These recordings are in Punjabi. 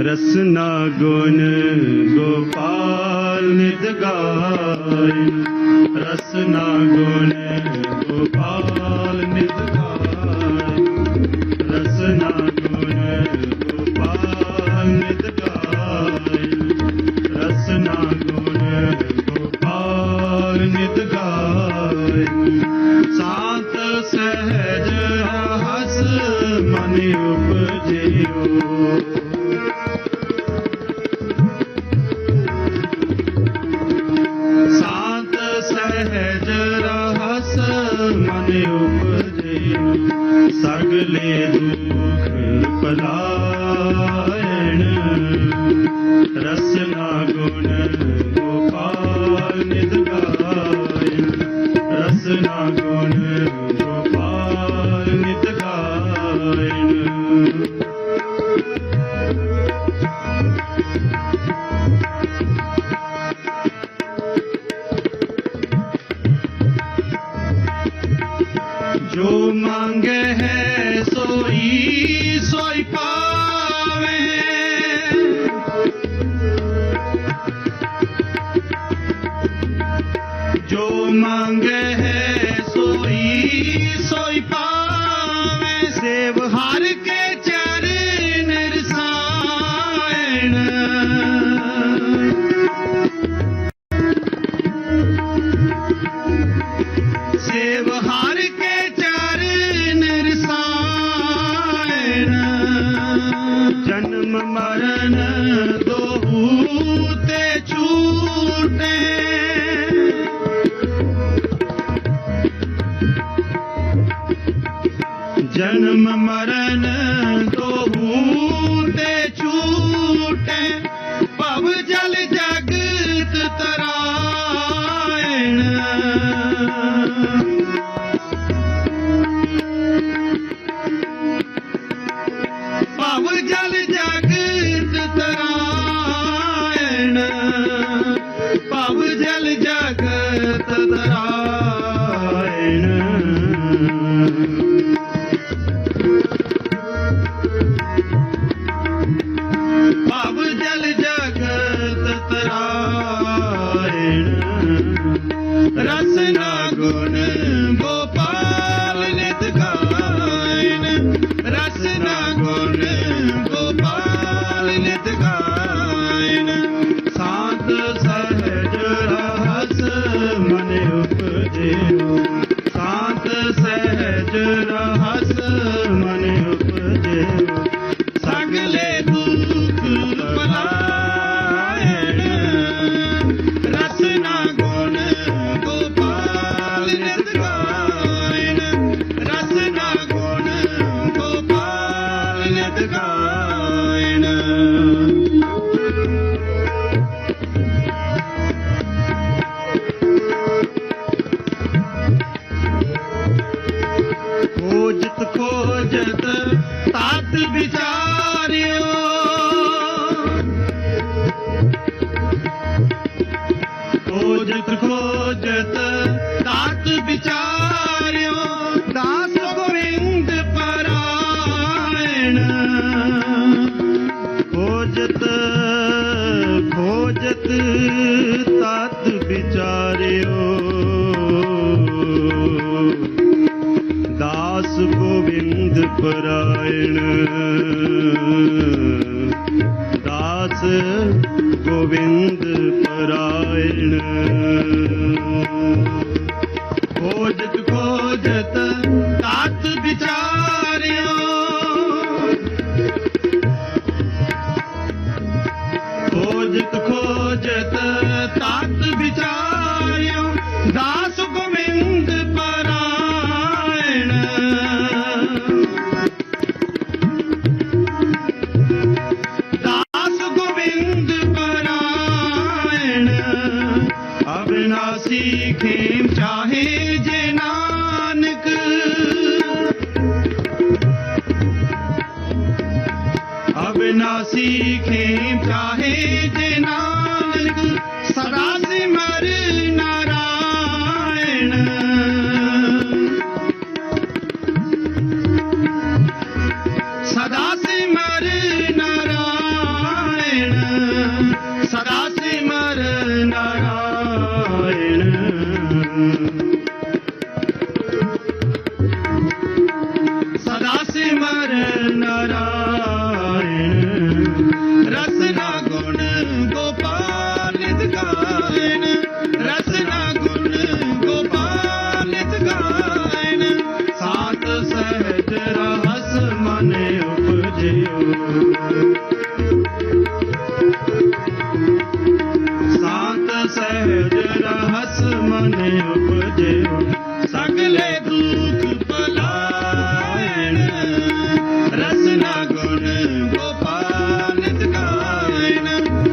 ਰਸਨਾ ਗੁਣ ਗੋਪਾਲ ਨਿਤ ਗਾਇ। ਰਸਨਾ ਗੁਣ ਗੋਪਾਲ ਮਨ ਉਪਜੇ ਸਗਲੇ ਦੁਖ ਪਲਾਇਣ। ਰਸਨਾ ਗੁਣ ਗੋਪਾਲ ਨਿਤ ਗਾਇ ਰਸਨਾ ਗੁਣ ਗੋਪਾਲ ਨਿਤ ਗਾਇਣ ਜੋ ਮੰਗੇ ਹੈ ਸੋਈ ਸੋਈ ਪਾਵੇ। ਜੋ ਮੰਗੇ ਹੈ ਸੋਈ ਸੋਈ ਪਾਵੇ ਜਨਮ ਮਰਨ ਦੋਹੂ ਤੇ ਛੂਟੇ ਜਨਮ ਮਰਨ ਦੋਹੂ ਤੇ ਛੂਟੇ ਭਵ ਜਲ ਜਗਤ ਤਰਾਇਣ ਭਵ ਜਲ ਜਗਤ ਤਰਾਇਣ ਰਸਨਾ ਗੁਣ ਗੋਪਾਲ ਨਿਤ ਗਾਇਨ। ਰਸਨਾ ਗੁਣ ਰਹਸ ਖੋਜਤ ਤਤ ਵਿਚਾਰਿਓ। ਖੋਜਤ ਖੋਜਤ ਤਤ ਵਿਚਾਰਿਓ। ਦਾਸ ਗੋਵਿੰਦ ਪਰਾਇਣ। ਖੋਜਤ ਖੋਜਤ ਤਤ ਵਿਚਾਰਿਓ। ਦਾਸ ਗੋਬਿੰਦ ਪਰਾਇਣ ਦਾਸ ਗੋਬਿੰਦ ਪਰਾਇਣ ਖੋਜਤ ਖੋਜਤ ਤਤ ਵਿਚਾਰਿਓ ਅਬਿਨਾਸੀ ਚਾਹੇ ਜੇ ਨਾਨਕ। ਅਬਿਨਾਸੀ ਖੇਮ ਚਾਹੇ ਜੇ ਨਾਨਕ ਸਗਲੇ ਰਸਨਾ ਗੁਣ ਗੋਪਾਲ ਗਾਇਣ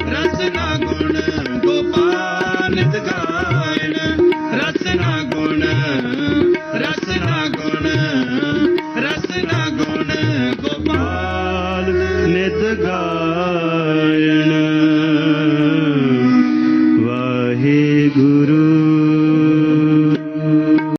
ਰਸਨਾ ਗੁਣ ਗੋਪਾਲ ਗਾਇਣ ਰਸਨਾ ਗੁਣ ਰਸਨਾ ਗੁਣ ਰਸਨਾ ਗੁਣ ਗੋਪਾਲ ਨਿਤ ਗਾਇਣ